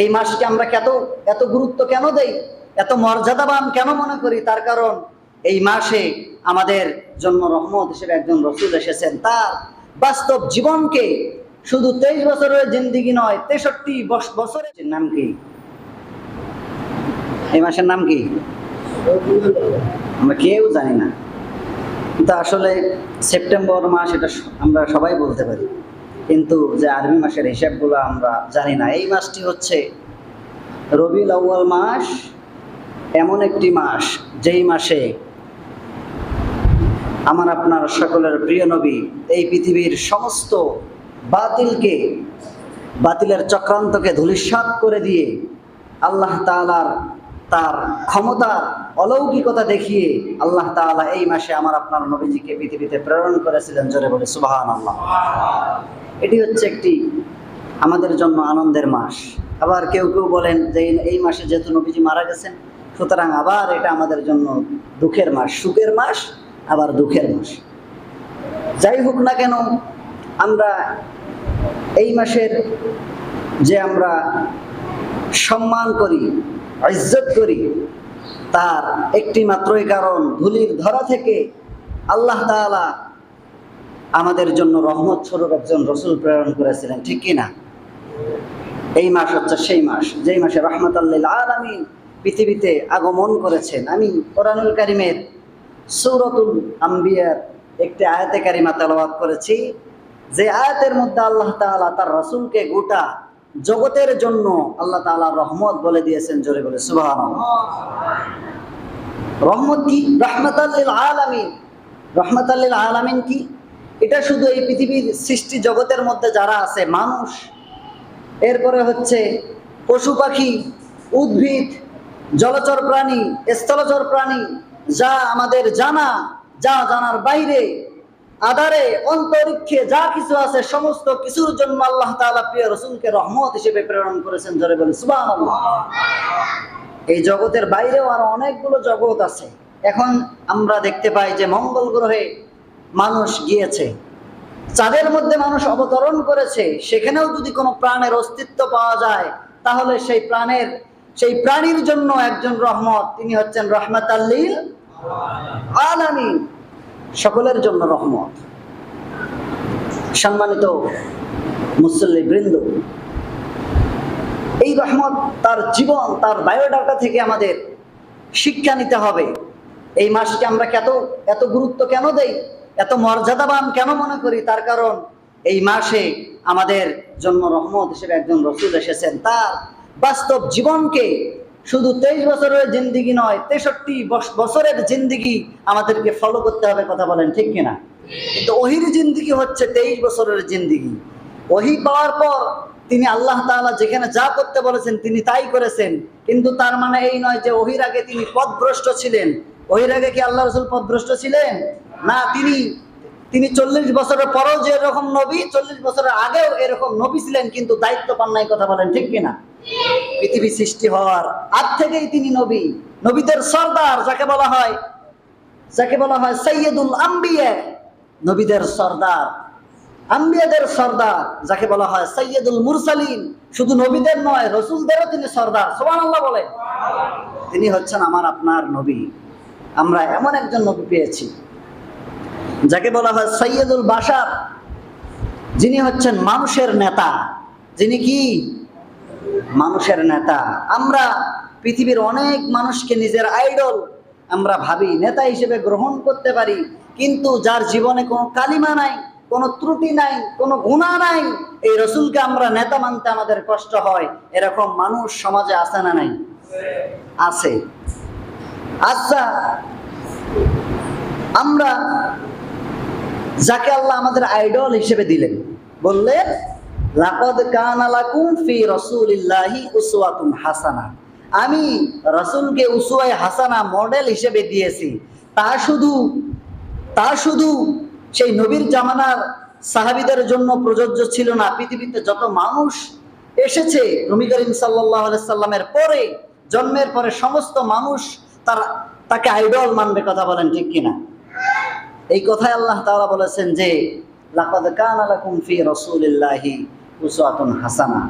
এই মাসকে আমরা কত এত গুরুত্ব কেন দেই? এত মর্যাদাবান কেন মনে করি? তার কারণ এই মাসে আমাদের জন্য রহমত হিসেবে একজন রসুল এসেছেন। তার বাস্তব জীবনকে শুধু তেইশ বছরের জিন্দিগি নয়, তেষট্টি বছরের নাম কি? এই মাসের নাম কি? আমরা কেউ জানি না। কিন্তু আসলে সেপ্টেম্বর মাস এটা আমরা সবাই বলতে পারি। কিন্তু যে আরবি মাসের হিসাবগুলো আমরা জানি না। এই মাসটি হচ্ছে রবিউল আউয়াল মাস, এমন একটি মাস, যেই মাসে আমার আপনার সকলের প্রিয় নবী এই পৃথিবীর সমস্ত বাতিলকে, বাতিলের চক্রান্তকে ধূলিসাৎ করে দিয়ে আল্লাহ তাআলার তার ক্ষমতার অলৌকিকতা দেখিয়ে আল্লাহ তাআলা এই মাসে আমার আপনার নবীজিকে পৃথিবীতে প্রেরণ করেছিলেন, জোরে বলে সুবাহান আল্লাহ এটি হচ্ছে একটি আমাদের জন্য আনন্দের মাস। আবার কেউ কেউ বলেন যে এই মাসে যেহেতু নবীজি মারা গেছেন, সুতরাং আবার এটা আমাদের জন্য দুঃখের মাস। সুখের মাস, আবার দুঃখের মাস। যাই হোক না কেন, আমরা এই মাসের যে আমরা সম্মান করি ইজ্জত করি। তার একটি মাত্রই কারণ ধুলির ধরা থেকে আল্লাহ তাআলা আমাদের জন্য রহমত স্বরূপ একজন রসুল প্রেরণ করেছিলেন, ঠিক কিনা এই মাস হচ্ছে সেই মাস, যেই মাসে রহমত আল্লাহ আলমী পৃথিবীতে আগমন করেছেন। আমি কোরআনুল কারিমের সৌরতুল আম্বিয়ার একটি আয়াতে কারিমা তেলাওয়াত করেছি। যে আয়াতের মধ্যে আল্লাহ তাআলা তার রসুলকে গোটা জগতের জন্য আল্লাহ তাআলা রহমত বলে দিয়েছেন, জোরে বলে, সুবহানাল্লাহ। রহমত কি? রহমত আলামিন। রহমত আলামিন কি? এটা শুধু এই পৃথিবীর সৃষ্টি জগতের মধ্যে যারা আছে, মানুষ। এরপরে হচ্ছে পশু পাখি, উদ্ভিদ, জলচর প্রাণী, স্থলচর প্রাণী, যা আমাদের জানা, যা জানার বাইরে। আধারে, অন্তরিক্ষে যা কিছু আছে, সমস্ত কিছুর জন্য আল্লাহ তাআলা প্রিয় রসুলকে রহমত হিসেবে প্রেরণ করেছেন, জোরে বলে এই জগতের বাইরেও আরও অনেকগুলো জগৎ আছে। এখন আমরা দেখতে পাই যে মঙ্গল গ্রহে মানুষ গিয়েছে। চাঁদের মধ্যে মানুষ অবতরণ করেছে। সেখানেও যদি কোনো প্রাণের অস্তিত্ব পাওয়া যায়, তাহলে সেই প্রাণের, সেই প্রাণীর জন্য একজন রহমত। তিনি হচ্ছেন রহমত আল্লিল আলামিন। সকলের জন্য রহমত। সম্মানিত মুসল্লি বৃন্দ, এই রহমত তার জীবন, তার বায়োডাটা থেকে আমাদের শিক্ষা নিতে হবে। এই মাসকে আমরা কত এত গুরুত্ব কেন দেই? এত মর্যাদাবান কেন মনে করি? তার কারণ এই মাসে আমাদের জন্য রহমত হিসেবে একজন রসুল এসেছেন। তার বাস্তব জীবনকে শুধু তেইশ বছরের জিন্দিগি নয়, তেষট্টি বছরের জিন্দিগি আমাদেরকে ফলো করতে হবে কথা বলেন, ঠিক কিনা? কিন্তু ওহির জিন্দিগি হচ্ছে তেইশ বছরের জিন্দিগি। ওহি পাওয়ার পর তিনি আল্লাহ তাআলা যেখানে যা করতে বলেছেন তিনি তাই করেছেন। কিন্তু তার মানে এই নয় যে ওহির আগে তিনি পদভ্রষ্ট ছিলেন। ওহির আগে কি আল্লাহ রসুল পথভ্রষ্ট ছিলেন? না, তিনি তিনি চল্লিশ বছরের পরেও যে এরকম নবী, চল্লিশ বছরের আগেও এরকম নবী ছিলেন, কিন্তু দায়িত্ব পান নাই, কথা বলেন, ঠিক কিনা? পৃথিবী সৃষ্টি হওয়ার আগ থেকেই তিনি নবী, নবীদের সর্দার যাকে বলা হয়, যাকে বলা হয় সৈয়দুল আম্বিয়া, নবীদের সর্দার। আম্বিয়াদের সর্দার যাকে বলা হয় সৈয়দুল মুরসালিন, শুধু নবীদের নয়, রসুলদেরও তিনি সর্দার সোমান আল্লাহ বলে তিনি হচ্ছেন আমার আপনার নবী। আমরা এমন একজন নবী পেয়েছি যাকে বলা হয় সৈয়দুল বাসার যিনি হচ্ছেন মানুষের নেতা। যিনি কি? মানুষের নেতা। আমরা পৃথিবীর অনেক মানুষকে নিজের আইডল আমরা ভাবি, নেতা হিসেবে গ্রহণ করতে পারি, কিন্তু যার জীবনে কোনো কালিমা নাই, কোনো ত্রুটি নাই, কোনো গুণা নাই, এই রসুলকে আমরা নেতা মানতে আমাদের কষ্ট হয়, এরকম মানুষ সমাজে আছে না নাই? আছে। আচ্ছা আমরা যাকে আল্লাহ আমাদের আইডল হিসেবে দিলেন। বললেন, লাকাদ কানা লাকুম ফি রাসূলিল্লাহি উসওয়াতুন হাসানা। আমি রাসূলকে উসওয়ায়ে হাসানা মডেল হিসেবে দিয়েছি। তা শুধু তা শুধু সেই নবীর জামানার সাহাবীদের জন্য প্রযোজ্য ছিল না। পৃথিবীতে যত মানুষ এসেছে, নবী করিম সাল্লামের পরে, জন্মের পরে সমস্ত মানুষ তার, তাকে আইডল মানবে কথা বলেন ঠিক কিনা? এই কথায় আল্লাহ তাআলা বলেছেন যে লাকাদ কানা লাকুম ফি রাসূলিল্লাহি উসওয়াতুন হাসানা।